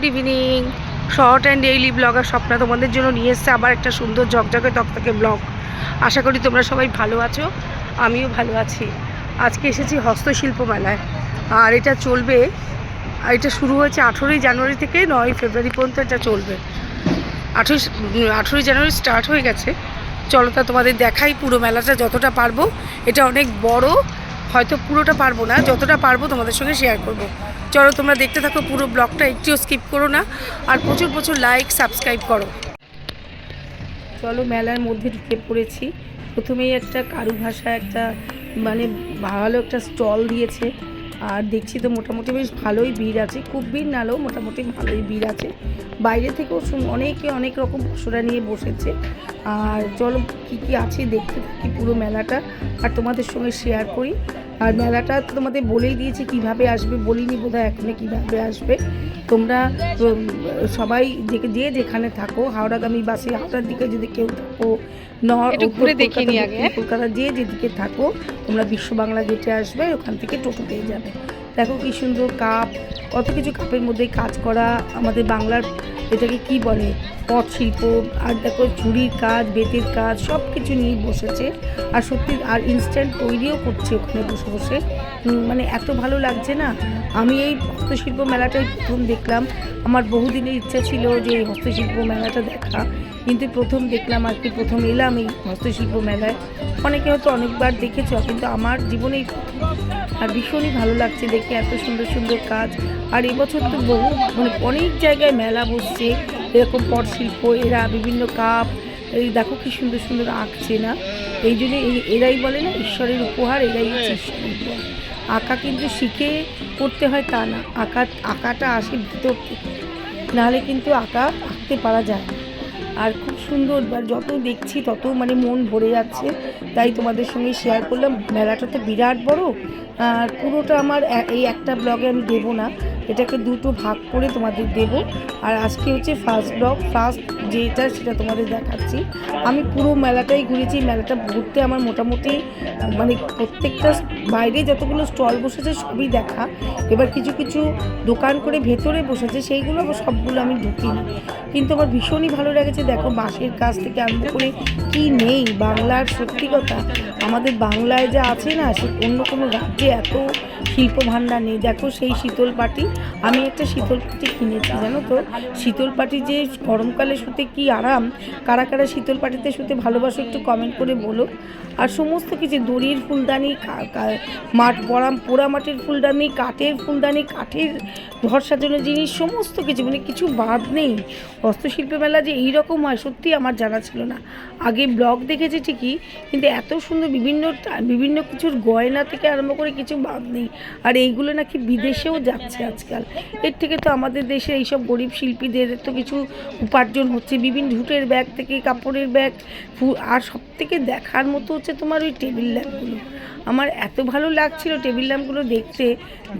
Good evening. Short and daily blogger Swapna তোমাদের জন্য নিয়ে এসছে আবার একটা সুন্দর ঝকঝকে তকতকে ব্লগ। আশা করি তোমরা সবাই ভালো আছো, আমিও ভালো আছি। আজকে এসেছি হস্তশিল্প মেলায়। আর এটা চলবে, আর এটা শুরু হয়েছে আঠেরোই জানুয়ারি থেকে নয় ফেব্রুয়ারি পর্যন্ত এটা চলবে। আঠেরোই আঠেরোই জানুয়ারি স্টার্ট হয়ে গেছে। চলো তা তোমাদের দেখাই পুরো মেলাটা যতটা পারব। এটা অনেক বড় হয়তো পুরোটা পারব না, যতটা পারব তোমাদের সঙ্গে শেয়ার করব। চলো তোমরা দেখতে থাকো পুরো ব্লগটা, একটিও স্কিপ করো না, আর প্রচুর প্রচুর লাইক সাবস্ক্রাইব করো। চলো মেলার মধ্যে ঢুকে পড়েছি প্রথমেই একটা কারু ভাষা একটা মানে ভালো একটা স্টল দিয়েছে। আর দেখছি তো মোটামুটি বেশ ভালোই ভিড় আছে। খুব ভিড় নালেও মোটামুটি ভালোই ভিড় আছে। বাইরে থেকেও অনেকে অনেক রকম পশুরা নিয়ে বসেছে। আর চলো কী কী আছে দেখতে থাকি পুরো মেলাটা। আর তোমাদের সঙ্গে শেয়ার করি। আর মেলাটা তো তোমাদের বলেই দিয়েছি কীভাবে আসবে বলিনি বোধহয় এখনই কীভাবে আসবে তোমরা সবাই যে যে যেখানে থাকো হাওড়াগামী বাসে হাওড়ার দিকে যদি কেউ থাকো। কলকাতা যে যেদিকে থাকো তোমরা বিশ্ব বাংলা গেটে আসবে ওখান থেকে টোটো পেয়ে যাবে দেখো কি সুন্দর কাপ কত কিছু কাপের মধ্যে কাজ করা আমাদের বাংলার এটাকে কি বলে? পট শিল্প আর দেখো চুরির কাজ, বেতের কাজ সব কিছু নিয়ে বসেছে। আর সত্যি, আর ইনস্ট্যান্ট তৈরিও করছে ওখানে বসে বসে। মানে এত ভালো লাগছে না? আমি এই হস্তশিল্প মেলাটাই প্রথম দেখলাম। আমার বহুদিনের ইচ্ছা ছিল যে এই হস্তশিল্প মেলাটা দেখা। কিন্তু প্রথম দেখলাম আর কি, প্রথম এলাম এই হস্তশিল্প মেলায়। অনেকে হয়তো অনেকবার দেখেছ, কিন্তু আমার প্রথম আর ভীষণই ভালো লাগছে দেখে এত সুন্দর সুন্দর কাজ। আর এবছর তো বহু মানে অনেক জায়গায় মেলা বসছে, এরকম পটশিল্প এরা বিভিন্ন কাপ, এই দেখো কি সুন্দর সুন্দর আঁকছে না? এই জন্য এরাই বলে না, ঈশ্বরের উপহার, এরাই হচ্ছে ঈশ্বরের উপহার আঁকা কিন্তু শিখে করতে হয় তা না, আঁকা, আঁকাটা আসে ভিতর থেকে। নাহলে কিন্তু আঁকা আঁকতে পারা যায় না। আর খুব সুন্দর যত দেখছি তত মানে মন ভরে যাচ্ছে। তাই তোমাদের সঙ্গে শেয়ার করলাম। মেলাটা তো বিরাট বড়, আর পুরোটা আমার এই একটা ব্লগে আমি দেবো না। এটাকে দুটো ভাগ করে তোমাদের দেব। আর আজকে হচ্ছে ফার্স্ট ব্লগ ফার্স্ট যেটা সেটা তোমাদের দেখাচ্ছি। আমি পুরো মেলাটাই ঘুরেছি মেলাটা ঘুরতে আমার মোটামুটি মানে প্রত্যেকটা বাইরে যতগুলো স্টল বসেছে সবই দেখা। এবার কিছু কিছু দোকান করে ভেতরে বসেছে, সেইগুলো সবগুলো আমি ঢুকিনি। কিন্তু আমার ভীষণই ভালো লেগেছে, দেখো বাঁশের কাজ থেকে আরম্ভ করে কি নেই, বাংলার সত্যি কথা। আমাদের বাংলায় যা আছে না, সে অন্য কোনো রাজ্যে এত শিল্প ভাণ্ডার নেই। দেখো সেই শীতল পাটি আমি একটা শীতল পাটি কিনেছি, জানো তো? শীতল পাটি যে গরমকালে শুতে কি আরাম? কারা কারা শীতল পাটিতে শুতে ভালোবাসো একটু কমেন্ট করে বলো। আর সমস্ত কিছু, দড়ির ফুলদানি মাঠ পড়া পোড়া মাটির ফুলদানি, কাঠের ফুলদানি, কাঠের ঘর সাজানোর জিনিস, সমস্ত কিছু মানে কিছু বাদ নেই। হস্তশিল্প মেলা যে এইরকম হয়, সত্যি আমার জানা ছিল না। আগে ব্লগ দেখেছি ঠিকই, কিন্তু এত সুন্দর বিভিন্ন বিভিন্ন কিছুর গয়না থেকে আরম্ভ করে কিছু বাদ নেই। আর এইগুলো নাকি বিদেশেও যাচ্ছে আজকাল। এর থেকে তো আমাদের দেশে এইসব গরিব শিল্পীদের তো কিছু উপার্জন হচ্ছে। বিভিন্ন ঝুটের ব্যাগ থেকে কাপড়ের ব্যাগ আর সব থেকে দেখার মতো হচ্ছে তোমার ওই টেবিল ল্যাম্পগুলো। আমার এত ভালো লাগছিল টেবিল ল্যাম্পগুলো দেখতে।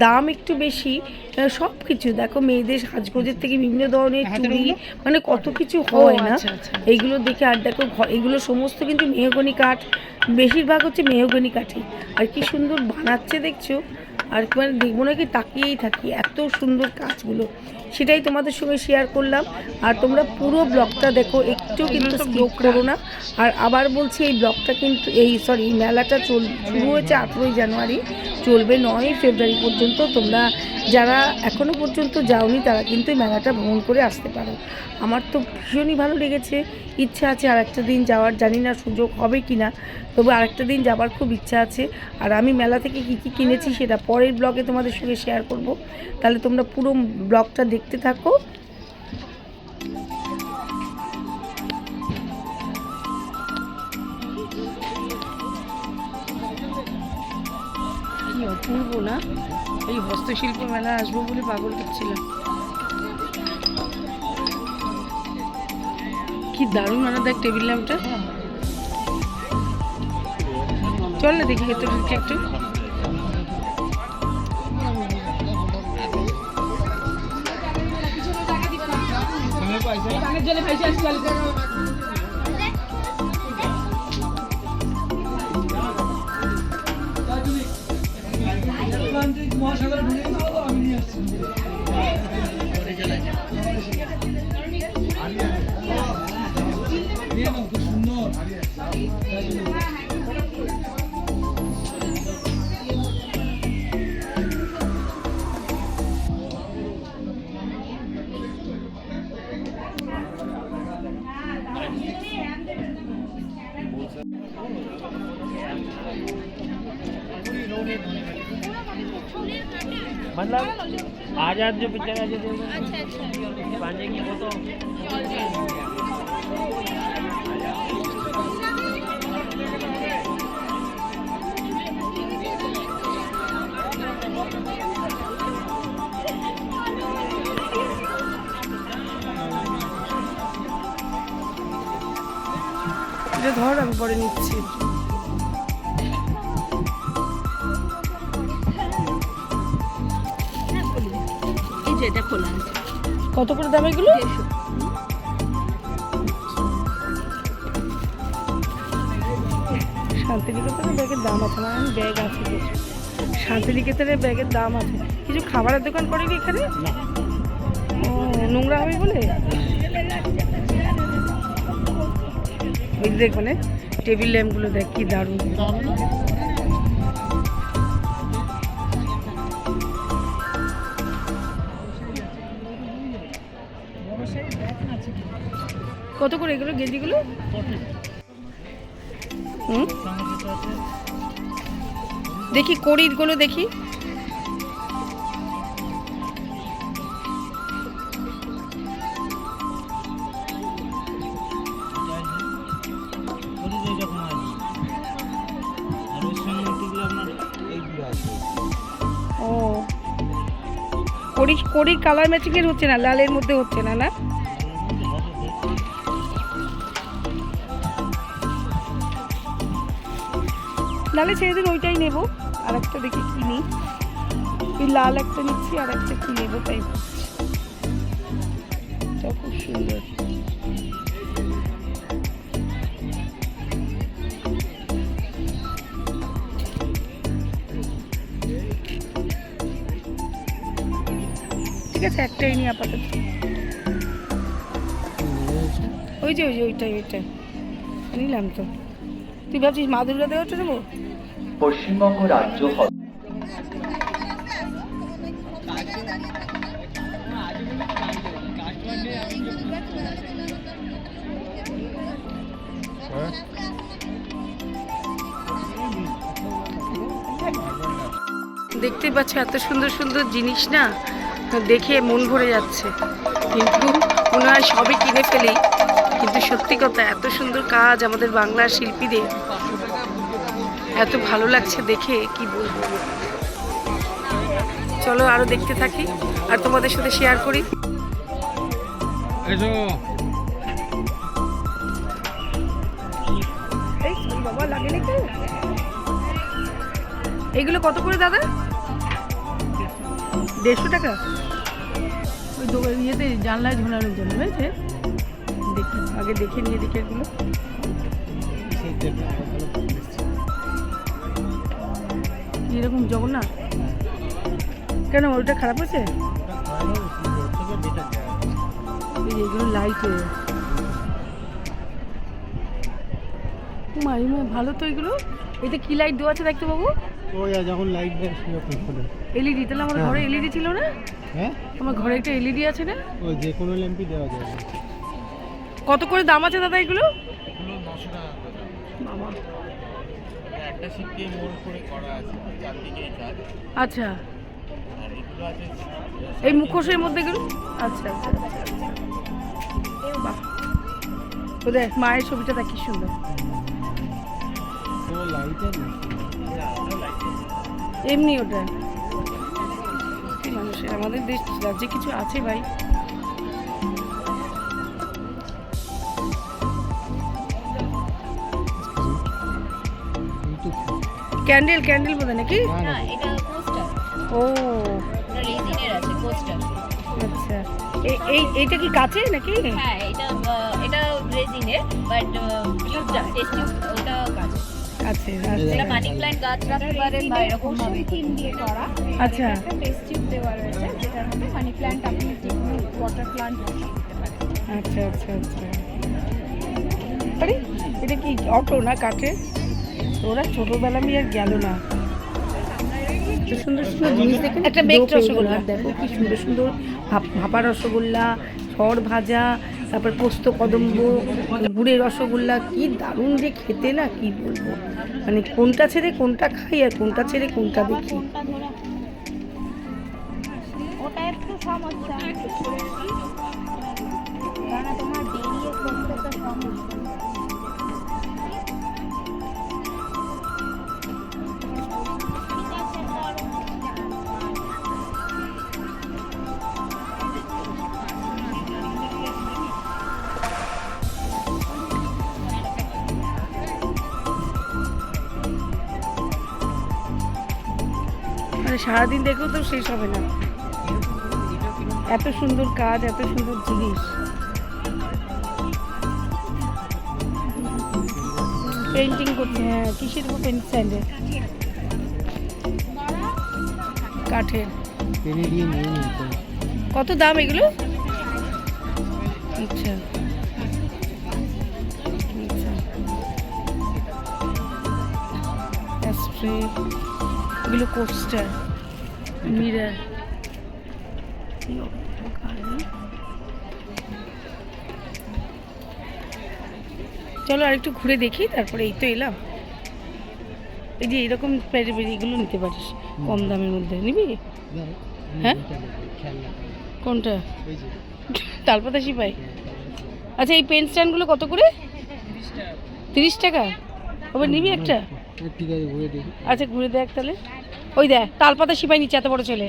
দাম একটু বেশি সব কিছু দেখো মেয়েদের সাজগোজের থেকে বিভিন্ন ধরনের চুড়ি মানে কত কিছু হয় না। আচ্ছা, আচ্ছা। এইগুলো দেখে আর দেখো এগুলো সমস্ত কিন্তু মেহগনি কাঠ। বেশিরভাগ হচ্ছে মেহগনি কাঠই। আর কি সুন্দর বানাচ্ছে দেখছ। আর কি মানে দেখব নাকি তাকিয়েই থাকি এত সুন্দর কাজগুলো। সেটাই তোমাদের সঙ্গে শেয়ার করলাম। আর তোমরা পুরো ব্লগটা দেখো একটু কিন্তু স্কিপ করো না। আর আবার বলছি এই ব্লগটা কিন্তু এই সরি এই মেলাটা চল শুরু হয়েছে আঠেরোই জানুয়ারি চলবে নয় ফেব্রুয়ারি পর্যন্ত। তোমরা যারা এখনও পর্যন্ত যাওনি তারা কিন্তু এই মেলাটা ভ্রমণ করে আসতে পারো। আমার তো ভীষণই ভালো লেগেছে। ইচ্ছা আছে আর একটা দিন যাওয়ার জানি না সুযোগ হবে কি না তবু আরেকটা দিন যাবার খুব ইচ্ছা আছে। আর আমি মেলা থেকে কী কী কিনেছি সেটা পরের ব্লগে তোমাদের সঙ্গে শেয়ার করব। তাহলে তোমরা পুরো ব্লগটা দেখতে থাকো। কি অপূর্ব না? এই হস্তশিল্প মেলা আসব বলে পাগল করছিলাম। কি দারুণ আনা দেখ টেবিল ল্যাম্পটা। চল না দেখি ভেতর মহাসাগর আমি নিয়ে আসছি मतलब आज़ाद जो पिक्चर है जो अच्छा अच्छा। पांडे की वो तो এটা ধর আমি পরে নিচ্ছি। কত করে দাম এগুলো? শান্তিনিকেতনের ব্যাগের দাম আছে না? আমি ব্যাগ আছে। শান্তিনিকেতনের ব্যাগের দাম আছে। কিছু খাবারের দোকান করে কি এখানে ও নোংরা হবে বলে? ওই দেখ মানে টেবিল ল্যাম্পগুলো দেখ, কি দারুণ। কত করে এগুলো, গেঞ্জিগুলো? দেখি কড়িরগুলো দেখি। কড়ি করি কালার ম্যাচিংয়ের হচ্ছে না, লালের মধ্যে হচ্ছে না না? লালে সেদিন দিন ওইটাই নেব আর একটা দেখি কিনি এই লাল একটা নিচ্ছি আর একটা কি নেব, তাই খুব সুন্দর। ঠিক আছে একটাই নিই আপাতত। ওই যে ওই যে ওইটাই ওইটাই। নিলাম তো। তুই ভাবছিস মা দুর্গা দেওয়াটা নেব পশ্চিমবঙ্গ রাজ্য দেখতে পাচ্ছ এত সুন্দর সুন্দর জিনিস না? দেখে মন ভরে যাচ্ছে। কিন্তু মনে হয় সবই কিনে ফেলি। কিন্তু সত্যি কথা এত সুন্দর কাজ আমাদের বাংলার শিল্পীদের। এত ভালো লাগছে দেখে কি বলব? চলো আরও দেখতে থাকি আর তোমাদের সাথে শেয়ার করি। এইগুলো কত করে দাদা? দেড়শো টাকা? ওই দোকান ইয়েতে জানলায় ঝোলানোর জন্য, বুঝেছে? দেখি, আগে দেখে নিয়ে দেখি এগুলো এরকম জগন্নাথ? কেন, ওটা খারাপ হয়েছে? এই যে এগুলো লাইটে মাই মা, ভালো তো এগুলো। এটা কি লাইট দেওয়া আছে দেখতে বাবু ওই যখন লাইট এলইডি তাহলে আমার ঘরে এলইডি ছিল না? হ্যাঁ? আমার ঘরে একটা এলইডি আছে না? ওই যে কোনো ল্যাম্পই দেওয়া যায় কত করে দাম আছে দাদা এগুলো? এগুলো নশো টাকা বাবা। একটা শিপকে মোড় করে করা আছে চারদিকে কাজ আচ্ছা। এই মুখোশের মধ্যে এগুলো? আচ্ছা আচ্ছা আচ্ছা আচ্ছা। বাহ। দেখ মায়ের ছবিটা দেখ কি সুন্দর। লাইটের এমনি ওটা। মানুষের? আমাদের দেশ রাজ্যে কিছু আছে ভাই। ক্যান্ডেল ক্যান্ডেল বোধ নাকি? ও। আচ্ছা। এই এইটা কি কাছে নাকি? হ্যাঁ এটা এটা রেজিনের বাট টেস্ট আছে এটা মানি প্ল্যান্ট গাছ রাখতে পারেন বা এরকম ভাবে। থিম দিয়ে করা। আচ্ছা। একটা টিউব দেওয়া রয়েছে যেটার মধ্যে মানি প্ল্যান্ট আপনি ওয়াটার প্ল্যান্ট দিতে পারেন। আচ্ছা আচ্ছা আচ্ছা। আরে এটা কি অটো না কাঠে? ওরা ছোটবেলা আমি আর গেল না। সুন্দর সুন্দর জিনিস একটা বেক রসগোল্লা দেখো কি সুন্দর সুন্দর ভাপ- ভাপা রসগোল্লা সর ভাজা তারপর পোস্ত, কদম্ব, গুড়ের রসগোল্লা, কি দারুণ যে খেতে না, কি বলব? মানে কোনটা ছেড়ে কোনটা খাই আর কোনটা ছেড়ে কোনটা দেখি? ওটা একটু সমস্যা। সারাদিন দেখেও তো শেষ হবে না। এত সুন্দর কাজ এত সুন্দর জিনিস। পেন্টিং করতে হ্যাঁ কিসের উপর পেন্ট স্ট্যান্ডে কাঠের। কত দাম এগুলো? আচ্ছা। আচ্ছা। এগুলো কোস্টার মিরার চলো আর একটু ঘুরে দেখি তারপরে এই তো এলাম। এই যে এরকম এগুলো নিতে পারিস কম দামের মধ্যে নিবি? হ্যাঁ? কোনটা? তালপাতা সিপাই। আচ্ছা এই পেন স্ট্যান্ডগুলো কত করে? তিরিশ টাকা। ওবার নিবি একটা? আচ্ছা ঘুরে দেখ তাহলে। ওই দেখ তালপাতা সিপাই নিচ্ছে এত বড় ছেলে।